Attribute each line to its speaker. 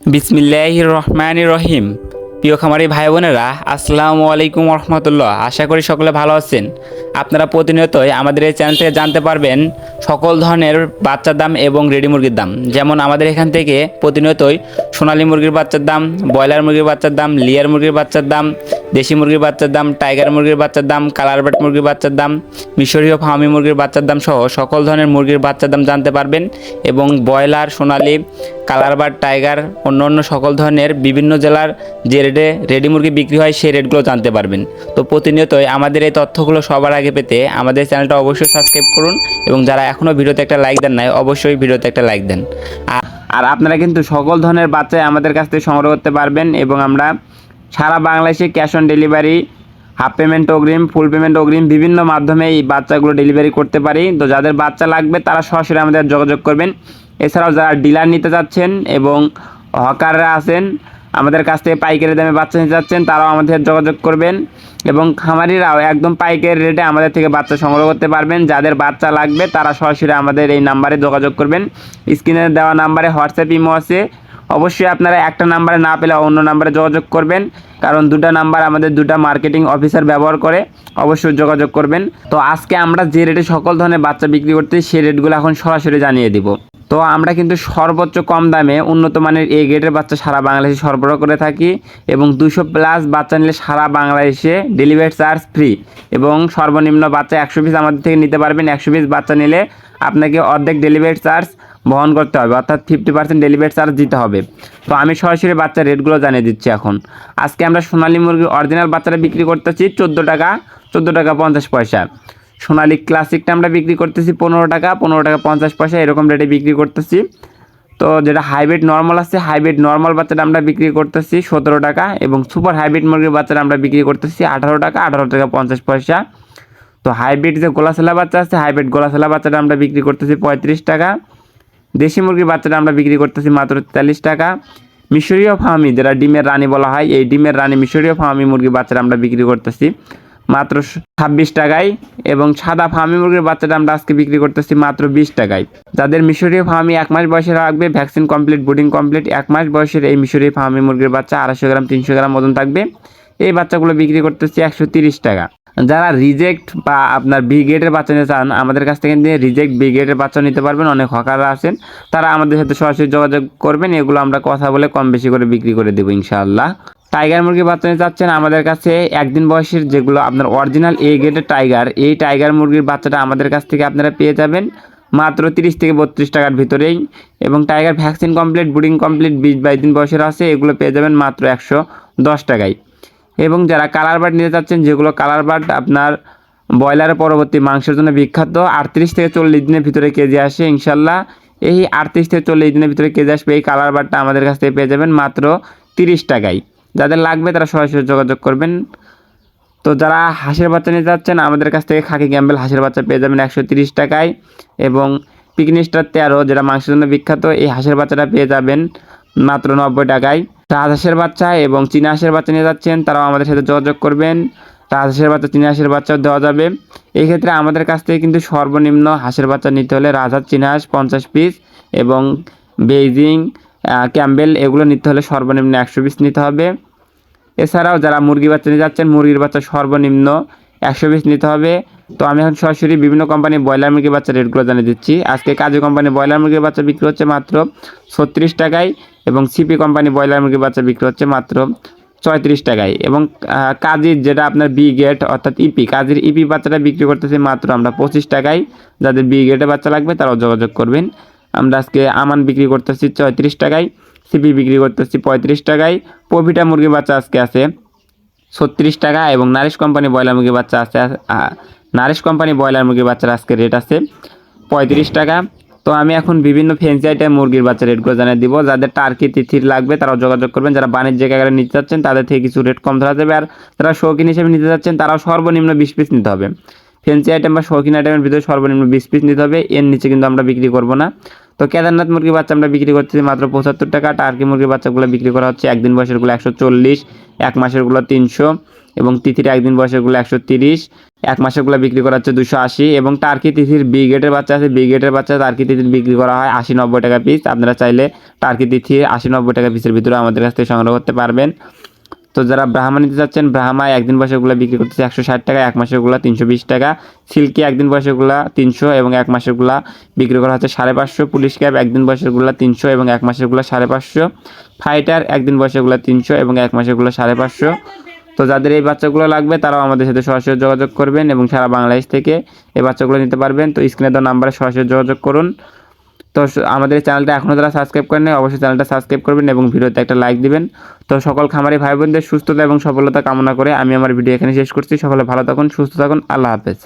Speaker 1: বিসমিল্লাহ রহমান রহিম। প্রিয় খামারি ভাই বোনেরা, আসসালামু আলাইকুম রহমতুল্লাহ আশা করি সকলে ভালো আছেন। আপনারা প্রতিনিয়তই আমাদের এই চ্যানেল থেকে জানতে পারবেন সকল ধরনের বাচ্চার দাম এবং রেডি মুরগির দাম। যেমন আমাদের এখান থেকে প্রতিনিয়তই সোনালি মুরগির বাচ্চার দাম, ব্রয়লার মুরগির বাচ্চার দাম, লিয়ার মুরগির বাচ্চার দাম দেশি মুরগির বাচ্চার দাম, টাইগার মুরগির বাচ্চার দাম কালার বাট মুরগির বাচ্চার দাম, মিশরীয় ফার্মি মুরগির বাচ্চার দাম সহ সকল ধরনের মুরগির বাচ্চার দাম জানতে পারবেন এবং ব্রয়লার, সোনালি কালার বাট টাইগার, অন্য অন্য সকল ধরনের বিভিন্ন জেলার যে রেটে রেডি মুরগি বিক্রি হয় সেই রেটগুলো জানতে পারবেন। তো প্রতিনিয়তই আমাদের এই তথ্যগুলো সবার আগে পেতে আমাদের চ্যানেলটা অবশ্যই সাবস্ক্রাইব করুন এবং যারা এখনও ভিডিওতে একটা লাইক দেন নাই, অবশ্যই ভিডিওতে একটা লাইক দেন। আর আপনারা কিন্তু সকল ধরনের বাচ্চাই আমাদের কাছ থেকে সংগ্রহ করতে পারবেন এবং আমরা সারা বাংলাদেশে cash on delivery, half payment অগ্রিম, ফুল পেমেন্ট অগ্রিম, বিভিন্ন মাধ্যমে এই বাচ্চাগুলো ডেলিভারি করতে পারি। তো যাদের বাচ্চা লাগবে, তারা সরাসরি আমাদের যোগাযোগ করবেন। এছাড়াও যারা ডিলার নিতে চাচ্ছেন এবং হকাররা আছেন, আমাদের কাছ থেকে পাইকারি দামে বাচ্চা নিতে চাচ্ছেন, তারাও আমাদের যোগাযোগ করবেন এবং খামারিরাও একদম পাইকারি রেটে আমাদের থেকে বাচ্চা সংগ্রহ করতে পারবেন। যাদের বাচ্চা লাগবে, তারা সরাসরি আমাদের এই নাম্বারে যোগাযোগ করবেন। স্ক্রিনে দেওয়া নাম্বারে হোয়াটসঅ্যাপ ইমো আছে। অবশ্যই আপনারা একটা নাম্বারে না পেলে অন্য নাম্বারে যোগাযোগ করবেন, কারণ দুটো নাম্বার আমাদের দুটো মার্কেটিং অফিসার ব্যবহার করে অবশ্যই যোগাযোগ করবেন। তো আজকে আমরা যে রেটে সকল ধরনের বাচ্চা বিক্রি করতে সেই রেটগুলো এখন সরাসরি জানিয়ে দিব। তো আমরা কিন্তু সর্বোচ্চ কম দামে উন্নত মানের এ গ্রেডের বাচ্চা সারা বাংলাদেশে সরবরাহ করে থাকি এবং দুশো প্লাস বাচ্চা নিলে সারা বাংলাদেশে ডেলিভারি চার্জ ফ্রি এবং সর্বনিম্ন বাচ্চা একশো পিস আমাদের থেকে নিতে পারবেন। একশো পিস বাচ্চা নিলে আপনাকে অর্ধেক ডেলিভারি চার্জ বহন করতে হবে, অর্থাৎ ফিফটি পার্সেন্ট ডেলিভারি চার্জ দিতে হবে। তো আমি সরাসরি বাচ্চার রেটগুলো জানিয়ে দিচ্ছি এখন। আজকে আমরা সোনালী মুরগির অরিজিনাল বাচ্চাটা বিক্রি করতেছি চোদ্দ টাকা চোদ্দ টাকা পঞ্চাশ পয়সা। সোনালী ক্লাসিকটা আমরা বিক্রি করতেছি পনেরো টাকা পনেরো টাকা পঞ্চাশ পয়সা, এরকম রেটে বিক্রি করতেছি। তো যেটা হাইব্রিড নর্মাল আছে হাইব্রিড নর্মাল বাচ্চাটা আমরা বিক্রি করতেছি সতেরো টাকা এবং সুপার হাইব্রিড মুরগির বাচ্চাটা আমরা বিক্রি করতেছি আঠারো টাকা আঠারো টাকা পঞ্চাশ পয়সা। তো হাইব্রিড যে গোলাশালা বাচ্চা আছে হাইব্রিড গোলাশালা বাচ্চাটা আমরা বিক্রি করতেছি পঁয়ত্রিশ টাকা। দেশি মুরগির বাচ্চাটা আমরা বিক্রি করতেছি মাত্র তেতাল্লিশ টাকা। মিশরীয় ফার্মি, যেটা ডিমের রানী বলা হয়, এই ডিমের রানী মিশরীয় ফার্মি মুরগির বাচ্চাটা আমরা বিক্রি করতেছি মাত্র ছাব্বিশ টাকায় এবং সাদা ফার্মি মুরগির বাচ্চাটা আমরা আজকে বিক্রি করতেছি মাত্র বিশ টাকায়। যাদের মিশরীয় ফার্মি এক মাস বয়সের রাখবে ভ্যাকসিন কমপ্লিট বুডিং কমপ্লিট, এক মাস বয়সের এই মিশরীয় ফার্মি মুরগির বাচ্চা আড়াইশো গ্রাম, তিনশো গ্রাম ওজন থাকবে। এই বাচ্চাগুলো বিক্রি করতেছি একশো তিরিশ টাকা। যারা রিজেক্ট বা আপনার বি গ্রেডের বাচ্চা নিতে চান, আমাদের কাছ থেকে নিয়ে রিজেক্ট বি গ্রেডের বাচ্চা নিতে পারবেন। অনেক হকাররা আছেন, তারা আমাদের সাথে সরাসরি যোগাযোগ করবেন। এগুলো আমরা কথা বলে কম বেশি করে বিক্রি করে দেবো ইনশাআল্লাহ। টাইগার মুরগির বাচ্চা নিতে চাচ্ছেন, আমাদের কাছে একদিন বয়সের যেগুলো আপনার অরিজিনাল এ গ্রেডের টাইগার এই টাইগার মুরগির বাচ্চাটা আমাদের কাছ থেকে আপনারা পেয়ে যাবেন মাত্র তিরিশ থেকে বত্রিশ টাকার ভিতরেই। এবং tiger vaccine complete brooding complete বিশ বাইশ দিন বয়সের আছে, এগুলো পেয়ে যাবেন মাত্র একশো দশ টাকায়। এবং যারা কালার বার্ড নিতে চাচ্ছেন, যেগুলো কালার বার্ড আপনার ব্রয়লারের পরবর্তী মাংসের জন্য বিখ্যাত, আটত্রিশ থেকে চল্লিশ দিনের ভিতরে কেজি আসে ইনশাল্লাহ। এই আটত্রিশ থেকে চল্লিশ দিনের ভিতরে কেজি আসবে এই কালার বার্ডটা আমাদের কাছ থেকে পেয়ে যাবেন মাত্র তিরিশ টাকায়। যাদের লাগবে তারা সরাসরি যোগাযোগ করবেন। তো যারা হাঁসের বাচ্চা নিতে যাচ্ছেন আমাদের কাছ থেকে খাকি ক্যাম্বেল হাঁসের বাচ্চা পেয়ে যাবেন একশো তিরিশ টাকায়। এবং পিকনিস্টার তেরো, যেটা মাংসের জন্য বিখ্যাত, এই হাঁসের বাচ্চাটা পেয়ে যাবেন মাত্র নব্বই টাকায়। রাজহাঁসের বাচ্চা এবং চীনা হাঁসের বাচ্চা নিয়ে যাচ্ছেন, তারাও আমাদের সাথে যোগাযোগ করবেন। রাজহাঁসের বাচ্চা চীনা হাঁসের বাচ্চাও দেওয়া যাবে। এই ক্ষেত্রে আমাদের কাছ থেকে কিন্তু সর্বনিম্ন হাঁসের বাচ্চা নিতে হলে রাজহাঁস চীনা হাঁস পঞ্চাশ পিস এবং বেইজিং ক্যাম্বেল এগুলো নিতে হলে সর্বনিম্ন একশো পিস নিতে হবে। এছাড়াও যারা মুরগি বাচ্চা নিয়ে যাচ্ছেন, মুরগির বাচ্চা সর্বনিম্ন একশো পিস নিতে হবে। তো আমি এখন সরাসরি বিভিন্ন কোম্পানি ব্রয়লার মুরগির বাচ্চা রেটগুলো জানিয়ে দিচ্ছি। আজকে কাজী কোম্পানি ব্রয়লার মুরগির বাচ্চা বিক্রি হচ্ছে মাত্র ছত্রিশ টাকায়। এবং সিপি কোম্পানি ব্রয়লার মুরগির বাচ্চা বিক্রি হচ্ছে মাত্র ছয়ত্রিশ টাকায়। এবং কাজীর যেটা আপনার বি গেট অর্থাৎ ইপি কাজীর ইপি বাচ্চাটা বিক্রি করতেছি মাত্র আমরা পঁচিশ টাকায়। যাদের বি গেটে বাচ্চা লাগবে তারাও যোগাযোগ করবেন। আমরা আজকে আমান বিক্রি করতেছি ছয়ত্রিশ টাকায় সিপি বিক্রি করতেছি পঁয়ত্রিশ টাকায়। পভিটা মুরগির বাচ্চা আজকে আছে ছত্রিশ টাকা এবং নারিশ কোম্পানি ব্রয়লার মুরগির বাচ্চা আছে নারিশ কোম্পানি ব্রয়লার মুরগির বাচ্চার আজকে রেট আছে পঁয়ত্রিশ টাকা। তো আমি এখন বিভিন্ন ফেন্সি আইটেম মুরগির বাচ্চা রেটগুলো জানিয়ে দিব। যাদের টার্কি তিথির লাগবে, তারাও যোগাযোগ করবেন। যারা বাণিজ্যিক আকারে নিতে চাচ্ছেন, তাদের থেকে কিছু রেট কম ধরা যাবে। আর যারা শৌখিন হিসেবে নিতে চাচ্ছেন, তারাও সর্বনিম্ন বিশ পিস নিতে হবে। ফেন্সি আইটেম বা শৌখিন আইটেমের ভিতরে সর্বনিম্ন বিশ পিস নিতে হবে। এর নিচে কিন্তু আমরা বিক্রি করব না। তো কেদারনাথ মুরগির বাচ্চা আমরা বিক্রি করতেছি মাত্র পঁচাত্তর টাকা। টার্কি মুরগির বাচ্চাগুলো বিক্রি করা হচ্ছে একদিন বয়সেরগুলো একশো চল্লিশ, এক মাসেরগুলো তিনশো। এবং তিথির একদিন বয়সেরগুলো একশো তিরিশ, এক মাসেরগুলো বিক্রি করা হচ্ছে দুশো আশি এবং টার্কি তিথির বি গেটের বাচ্চা আছে। বি গেটের বাচ্চা টার্কি তিথির বিক্রি করা হয় আশি নব্বই টাকা পিস আপনারা চাইলে টার্কি তিথি আশি নব্বই টাকা পিসের ভিতরে আমাদের কাছ থেকে সংগ্রহ করতে পারবেন। তো যারা ব্রাহ্মা নিতে চাচ্ছেন, ব্রাহ্মা একদিন বয়সেগুলো বিক্রি করতেছে একশো ষাট টাকা, এক মাসেরগুলো তিনশো বিশ টাকা। সিল্কি একদিন বয়সেগুলো তিনশো এবং এক মাসেরগুলো বিক্রি করা হচ্ছে সাড়ে পাঁচশো। পুলিশ ক্যাব একদিন বয়সেরগুলো তিনশো এবং এক মাসেরগুলো সাড়ে পাঁচশো। ফাইটার একদিন বয়সেগুলো তিনশো এবং এক মাসেরগুলো সাড়ে পাঁচশো। তো যাদের এই বাচ্চাগুলো লাগবে, তারাও আমাদের সাথে সরাসরি যোগাযোগ করবেন এবং সারা বাংলাদেশ থেকে এই বাচ্চাগুলো নিতে পারবেন। তো স্ক্রিনে দেওয়া নাম্বারে সরাসরি যোগাযোগ করুন। তো আমাদের চ্যানেলটা এখনও তারা সাবস্ক্রাইব করেন অবশ্যই চ্যানেলটা সাবস্ক্রাইব করবেন এবং ভিডিওতে একটা লাইক দিবেন। তো সকল খামারি ভাই বোনদের সুস্থতা এবং সফলতা কামনা করে আমি আমার ভিডিও এখানে শেষ করছি। সকলে ভালো থাকুন, সুস্থ থাকুন। আল্লাহ হাফেজ।